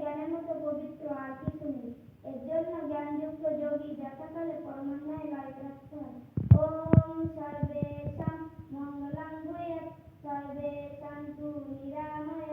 জ্ঞানের মতো পবিত্র আর কিছু নেই এর জন্য জ্ঞানযুক্ত যোগী যথাকালে পরমান্নায় de tanto Santuridad.